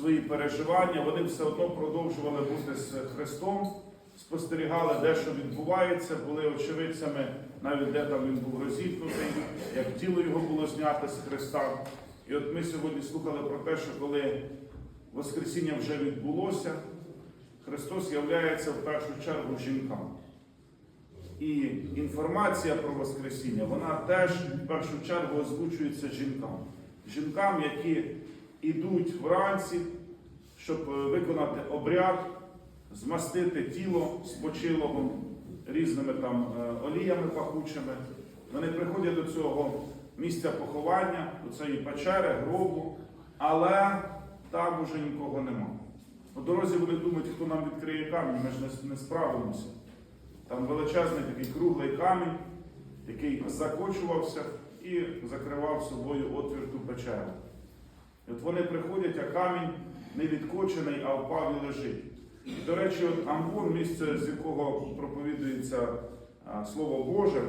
свої переживання, вони все одно продовжували бути з Христом, спостерігали, де що відбувається, були очевидцями, навіть де там він був розіпнутий, як тіло його було знято з Христа. І от ми сьогодні слухали про те, що коли Воскресіння вже відбулося, Христос являється в першу чергу жінкам. І інформація про Воскресіння, вона теж в першу чергу озвучується жінкам. Жінкам, які йдуть вранці, щоб е, виконати обряд, змастити тіло спочилого різними там е, оліями пахучими. Вони приходять до цього місця поховання, до цієї печери, гробу, але там уже нікого нема. По дорозі вони думають, хто нам відкриє камінь, ми ж не, не справимося. Там величезний такий круглий камінь, який закочувався і закривав собою отвір ту печеру. От вони приходять, а камінь не відкочений, а впав і лежить. І, до речі, от Амвон, місце, з якого проповідується Слово Боже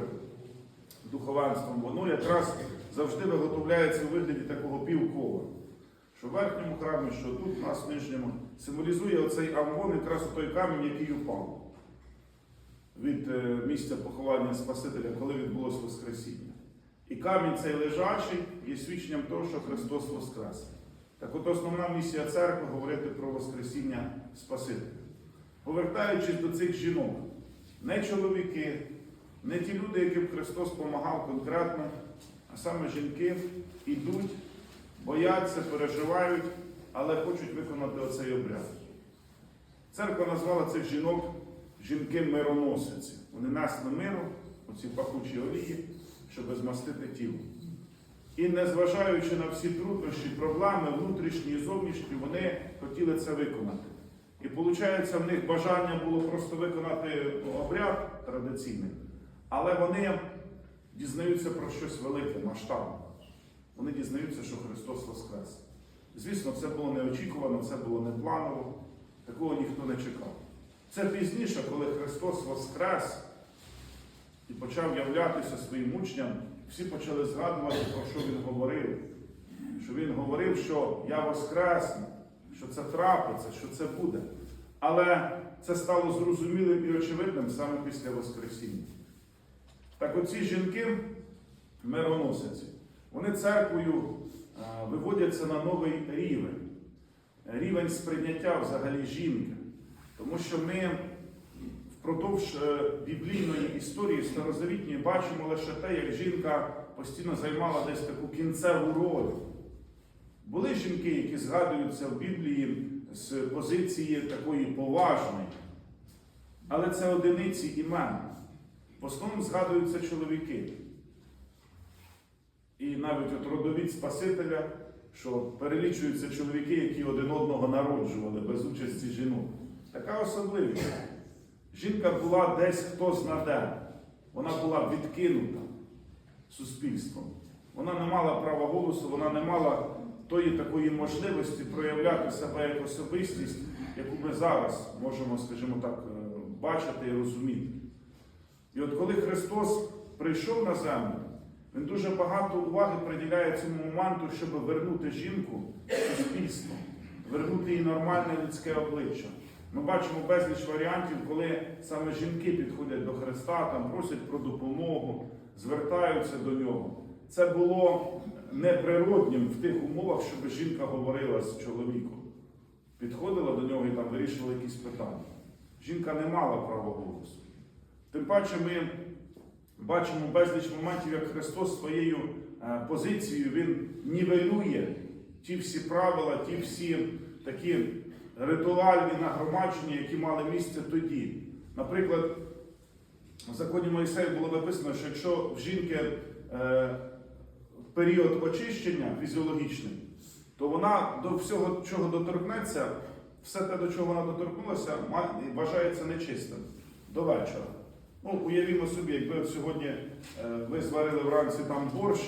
духовенством, воно якраз завжди виготовляється у вигляді такого півкола. Що в верхньому храмі, що тут, у нас в нижньому, символізує оцей Амвон якраз той камінь, який упав від е, місця поховання Спасителя, коли відбулося Воскресіння. І камінь цей лежачий є свідченням того, що Христос Воскрес. Так от основна місія церкви говорити про Воскресіння Спасителя. Повертаючись до цих жінок, не чоловіки, не ті люди, яким Христос допомагав конкретно, а саме жінки йдуть, бояться, переживають, але хочуть виконати оцей обряд. Церква назвала цих жінок жінки-мироносиці. Вони несли миру, оці пахучі олії, щоб змастити тіло. І незважаючи на всі труднощі, проблеми, внутрішні і зовнішні, вони хотіли це виконати. І виходить, в них бажання було просто виконати обряд традиційний, але вони дізнаються про щось велике, масштабне. Вони дізнаються, що Христос Воскрес. Звісно, це було неочікувано, це було не планово, такого ніхто не чекав. Це пізніше, коли Христос Воскрес і почав являтися своїм учням, всі почали згадувати, про що Він говорив. Що Він говорив, що я воскресну, що це трапиться, що це буде. Але це стало зрозумілим і очевидним саме після Воскресіння. Так оці жінки, мироносиці, вони церквою е, виводяться на новий рівень, рівень сприйняття взагалі жінки. Тому що ми впродовж е, біблійної історії старозавітньої бачимо лише те, як жінка постійно займала десь таку кінцеву роль. Були жінки, які згадуються в Біблії з позиції такої поважної, але це одиниці імен. В основному згадуються чоловіки. І навіть от родовід Спасителя, що перелічуються чоловіки, які один одного народжували без участі жінок. Така особливість. Жінка була десь хто знаде. Вона була відкинута суспільством. Вона не мала права голосу, вона не мала тої такої можливості проявляти себе як особистість, яку ми зараз можемо, скажімо так, е, бачити і розуміти. І от коли Христос прийшов на землю, Він дуже багато уваги приділяє цьому моменту, щоб вернути жінку суспільство, вернути їй нормальне людське обличчя. Ми бачимо безліч варіантів, коли саме жінки підходять до Христа, там просять про допомогу, звертаються до нього. Це було неприроднім в тих умовах, щоб жінка говорила з чоловіком. Підходила до нього і там вирішувала якісь питання. Жінка не мала права голосу. Тим паче ми бачимо безліч моментів, як Христос своєю е, позицією Він нівелює ті всі правила, ті всі такі ритуальні нагромадження, які мали місце тоді. Наприклад, в законі Моїсея було написано, що якщо в жінки е, період очищення фізіологічний, то вона до всього, чого доторкнеться, все те, до чого вона доторкнулася, вважається нечистим до вечора. Ну, уявімо собі, якби сьогодні е, ви зварили вранці там борщ,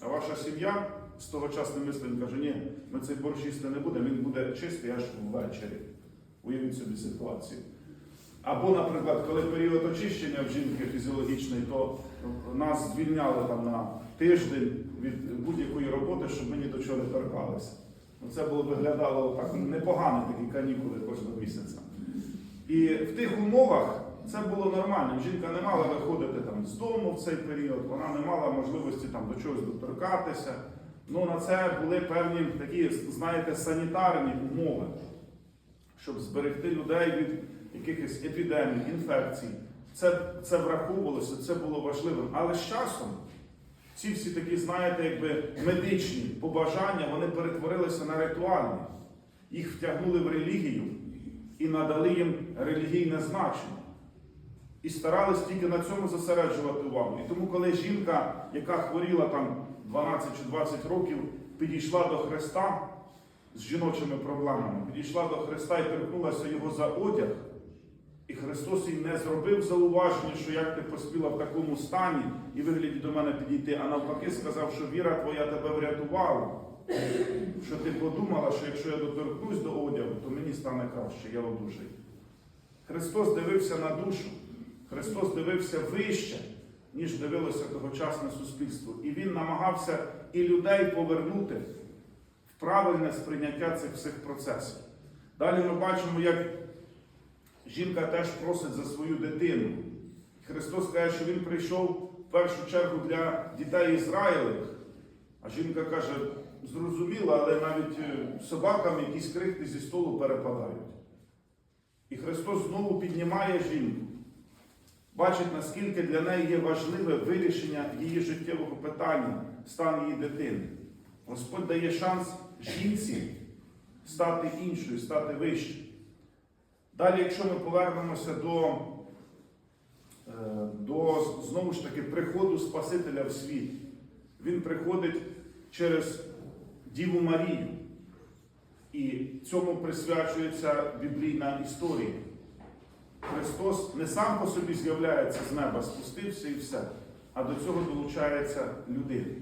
а ваша сім'я з тогочасним мислем каже, ні, ми цей борщ їсти не будемо, він буде чистий аж ввечері. Уявіть собі ситуацію. Або, наприклад, коли період очищення в жінки фізіологічний, то нас звільняли там на тиждень від будь-якої роботи, щоб ми ні до чого не торкалися. Це було виглядало так непогано, такі канікули кожного місяця. І в тих умовах це було нормально. Жінка не мала виходити там з дому в цей період, вона не мала можливості там до чогось доторкатися. Ну на це були певні такі, знаєте, санітарні умови, щоб зберегти людей від якихось епідемій, інфекцій. Це, це враховувалося, це було важливим. Але з часом ці всі такі, знаєте, якби медичні побажання, вони перетворилися на ритуальні. Їх втягнули в релігію і надали їм релігійне значення. І старались тільки на цьому зосереджувати увагу. І тому, коли жінка, яка хворіла там 12 чи 20 років, підійшла до Христа з жіночими проблемами, підійшла до Христа і торкнулася його за одяг, і Христос їй не зробив зауваження, що як ти поспіла в такому стані і вигляді до мене підійти, а навпаки сказав, що віра твоя тебе врятувала. Що ти подумала, що якщо я доторкнусь до одягу, то мені стане краще, я одужаю. Христос дивився на душу, Христос дивився вище, ніж дивилося тогочасне суспільство. І Він намагався і людей повернути в правильне сприйняття цих всіх процесів. Далі ми бачимо, як жінка теж просить за свою дитину. Христос каже, що Він прийшов в першу чергу для дітей Ізраїлевих. А жінка каже, зрозуміло, але навіть е, собакам якісь крихти зі столу перепадають. І Христос знову піднімає жінку, бачить, наскільки для неї є важливе вирішення її життєвого питання, стан її дитини. Господь дає шанс жінці стати іншою, стати вищою. Далі, якщо ми повернемося до, е, до знову ж таки приходу Спасителя в світ, він приходить через Діву Марію. І цьому присвячується біблійна історія. Христос не сам по собі з'являється з неба, спустився і все, а до цього долучається людина.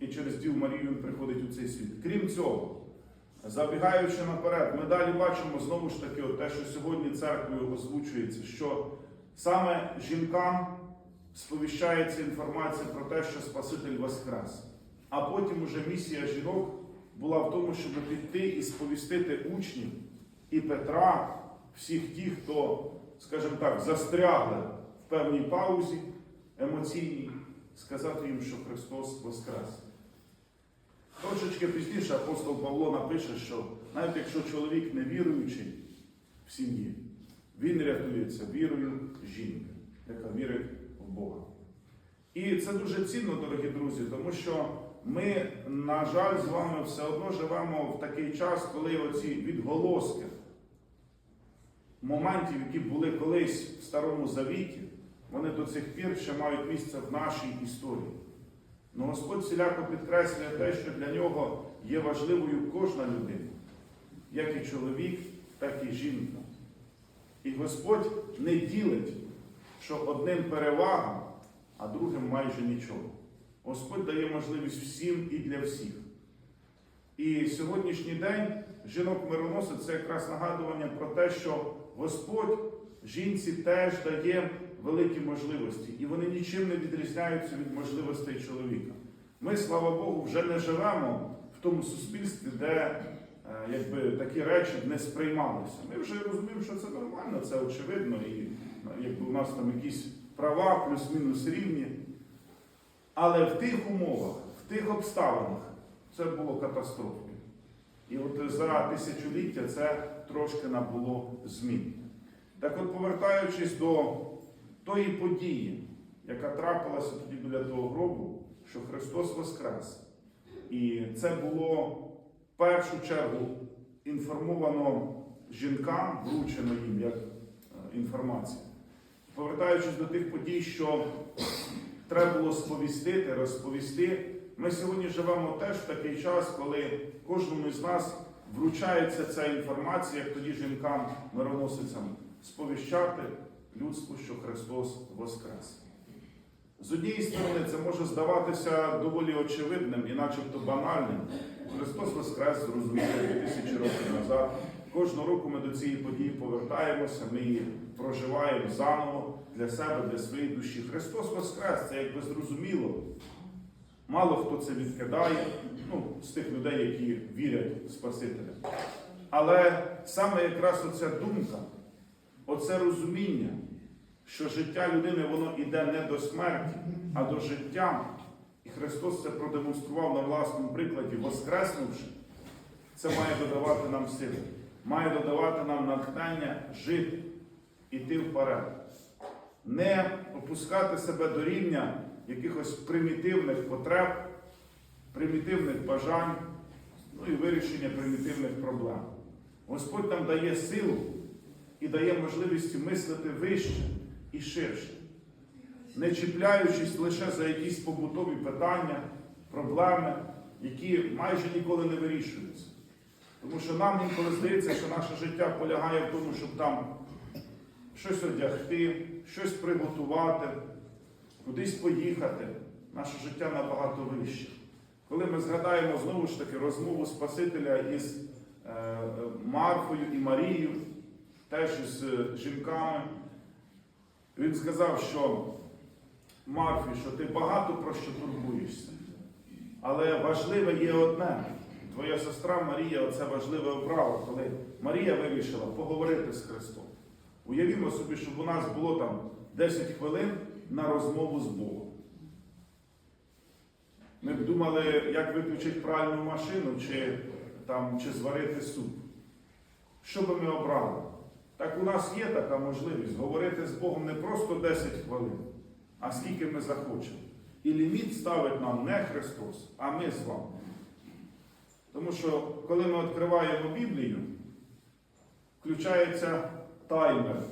І через Діву Марію він приходить у цей світ. Крім цього, забігаючи наперед, ми далі бачимо знову ж таки те, що сьогодні церквою озвучується, що саме жінкам сповіщається інформація про те, що Спаситель Воскрес. А потім уже місія жінок була в тому, щоб піти і сповістити учнів і Петра, всіх тих, хто, скажімо так, застрягли в певній паузі емоційній, сказати їм, що Христос Воскрес. Трошечки пізніше апостол Павло напише, що навіть якщо чоловік не віруючий в сім'ї, він рятується вірою жінки, яка вірить в Бога. І це дуже цінно, дорогі друзі, тому що ми, на жаль, з вами все одно живемо в такий час, коли оці відголоски моментів, які були колись в Старому Завіті, вони до цих пір ще мають місце в нашій історії. Ну Господь всіляко підкреслює те, що для нього є важливою кожна людина, як і чоловік, так і жінка. І Господь не ділить, що одним перевага, а другим майже нічого. Господь дає можливість всім і для всіх. І сьогоднішній день жінок мироносить це якраз нагадування про те, що Господь жінці теж дає великі можливості, і вони нічим не відрізняються від можливостей чоловіка. Ми, слава Богу, вже не живемо в тому суспільстві, де е, якби, такі речі не сприймалися. Ми вже розуміємо, що це нормально, це очевидно, і якби у нас там якісь права плюс-мінус рівні. Але в тих умовах, в тих обставинах це було катастрофою. І от за тисячоліття це трошки набуло змін. Так от, повертаючись до тої події, яка трапилася тоді біля того гробу, що Христос Воскрес. І це було в першу чергу інформовано жінкам, вручено їм як е, інформація. Повертаючись до тих подій, що треба було сповістити, розповісти. Ми сьогодні живемо теж в такий час, коли кожному з нас вручається ця інформація, як тоді жінкам мироносицям, сповіщати людству, що Христос Воскрес. З однієї сторони, це може здаватися доволі очевидним і начебто банальним. Христос Воскрес зрозуміло 2000 років назад. Кожного року ми до цієї події повертаємося, ми її проживаємо заново для себе, для своєї душі. Христос Воскрес це якби зрозуміло. Мало хто це відкидає, ну, з тих людей, які вірять в Спасителя. Але саме якраз оця думка, оце розуміння, що життя людини воно іде не до смерті, а до життя. І Христос це продемонстрував на власному прикладі, воскреснувши, це має додавати нам сили, має додавати нам натхнення жити, іти вперед. Не опускати себе до рівня якихось примітивних потреб, примітивних бажань, ну і вирішення примітивних проблем. Господь нам дає силу і дає можливість мислити вище і ширше, не чіпляючись лише за якісь побутові питання, проблеми, які майже ніколи не вирішуються. Тому що нам інколи здається, що наше життя полягає в тому, щоб там щось одягти, щось приготувати, кудись поїхати. Наше життя набагато вище. Коли ми згадаємо знову ж таки розмову Спасителя із е, Марфою і Марією, теж із е, жінками, він сказав, що Марфі, що ти багато про що турбуєшся. Але важливе є одне. Твоя сестра Марія, оце важливе обрало, коли Марія вирішила поговорити з Христом. Уявімо собі, щоб у нас було там 10 хвилин на розмову з Богом. Ми б думали, як виключити пральну машину, чи, там, чи зварити суп. Що би ми обрали? Так у нас є така можливість говорити з Богом не просто 10 хвилин, а скільки ми захочемо. І ліміт ставить нам не Христос, а ми з вами. Тому що, коли ми відкриваємо Біблію, включається таймер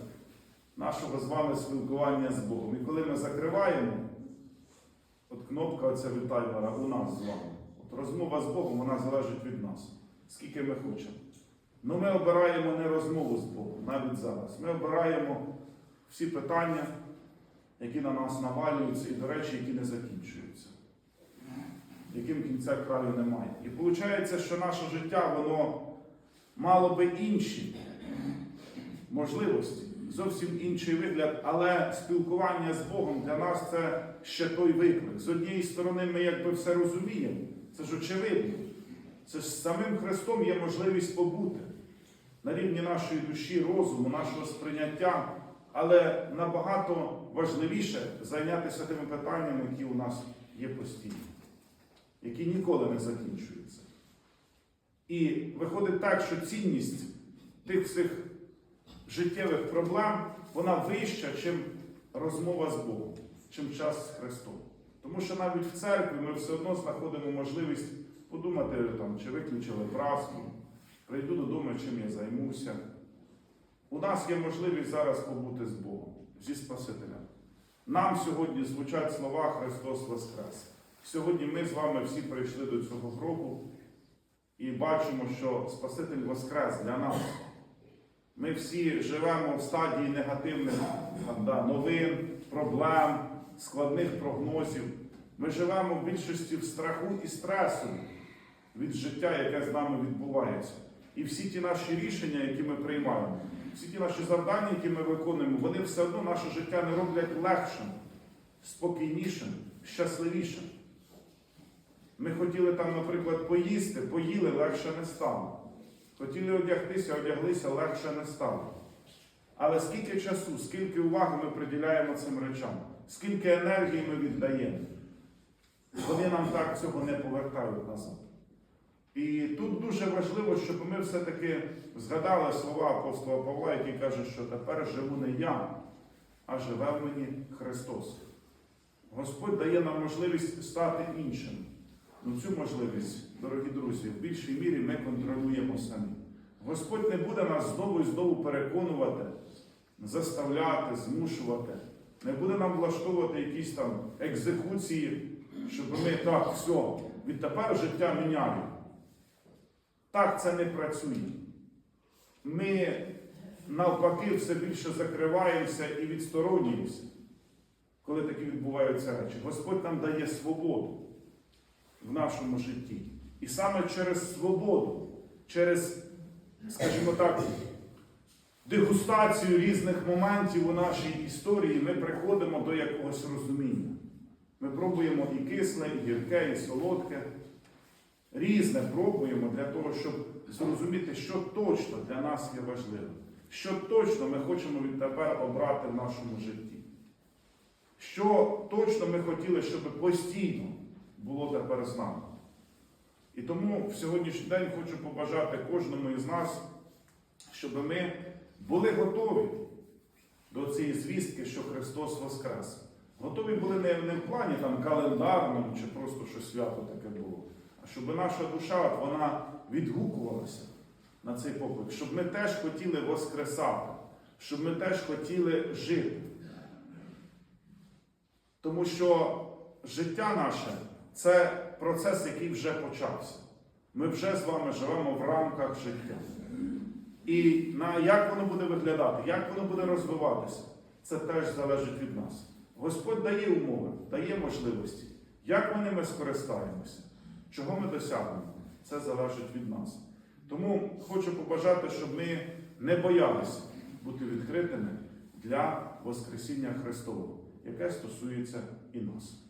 нашого з вами спілкування з Богом. І коли ми закриваємо, от кнопка оця від таймера у нас з вами. От розмова з Богом вона залежить від нас, скільки ми хочемо. Ну ми обираємо не розмову з Богом навіть зараз. Ми обираємо всі питання, які на нас навалюються, і, до речі, які не закінчуються, яким кінця краю немає. І виходить, що наше життя, воно мало би інші можливості, зовсім інший вигляд, але спілкування з Богом для нас це ще той виклик. З однієї сторони, ми якби все розуміємо, це ж очевидно. Це ж самим Христом є можливість побути на рівні нашої душі, розуму, нашого сприйняття, але набагато важливіше зайнятися тими питаннями, які у нас є постійно, які ніколи не закінчуються. І виходить так, що цінність тих всіх життєвих проблем, вона вища, чим розмова з Богом, чим час з Христом. Тому що навіть в церкві ми все одно знаходимо можливість подумати, там, чи виключили праску, прийду додому, чим я займуся. У нас є можливість зараз побути з Богом, зі Спасителем. Нам сьогодні звучать слова Христос Воскрес. Сьогодні ми з вами всі прийшли до цього гробу і бачимо, що Спаситель Воскрес для нас. Ми всі живемо в стадії негативних да, новин, проблем, складних прогнозів. Ми живемо в більшості в страху і стресу від життя, яке з нами відбувається. І всі ті наші рішення, які ми приймаємо, всі ті наші завдання, які ми виконуємо, вони все одно наше життя не роблять легшим, спокійнішим, щасливішим. Ми хотіли там, наприклад, поїсти, поїли, легше не стало. Хотіли одягтися, одяглися, легше не стало. Але скільки часу, скільки уваги ми приділяємо цим речам, скільки енергії ми віддаємо, вони нам так цього не повертають назад. І тут дуже важливо, щоб ми все-таки згадали слова апостола Павла, який каже, що тепер живу не я, а живе в мені Христос. Господь дає нам можливість стати іншим. Ну, цю можливість, дорогі друзі, в більшій мірі ми контролюємо самі. Господь не буде нас знову і знову переконувати, заставляти, змушувати, не буде нам влаштовувати якісь там екзекуції, щоб ми так, все, відтепер життя міняємо. Так це не працює. Ми навпаки все більше закриваємося і відсторонюємося, коли такі відбуваються речі. Господь нам дає свободу в нашому житті. І саме через свободу, через, скажімо так, дегустацію різних моментів у нашій історії ми приходимо до якогось розуміння. Ми пробуємо і кисле, і гірке, і солодке. Різне пробуємо для того, щоб зрозуміти, що точно для нас є важливим, що точно ми хочемо відтепер обрати в нашому житті. Що точно ми хотіли, щоб постійно було тепер з нами. І тому в сьогоднішній день хочу побажати кожному із нас, щоб ми були готові до цієї звістки, що Христос Воскрес. Готові були не, в плані там, календарному чи просто щось свято таке було, а щоб наша душа вона відгукувалася на цей поклик, щоб ми теж хотіли воскресати, щоб ми теж хотіли жити. Тому що життя наше це процес, який вже почався. Ми вже з вами живемо в рамках життя. І на як воно буде виглядати, як воно буде розвиватися, це теж залежить від нас. Господь дає умови, дає можливості. Як ми ними скористаємося, чого ми досягнемо, це залежить від нас. Тому хочу побажати, щоб ми не боялися бути відкритими для Воскресіння Христового, яке стосується і нас.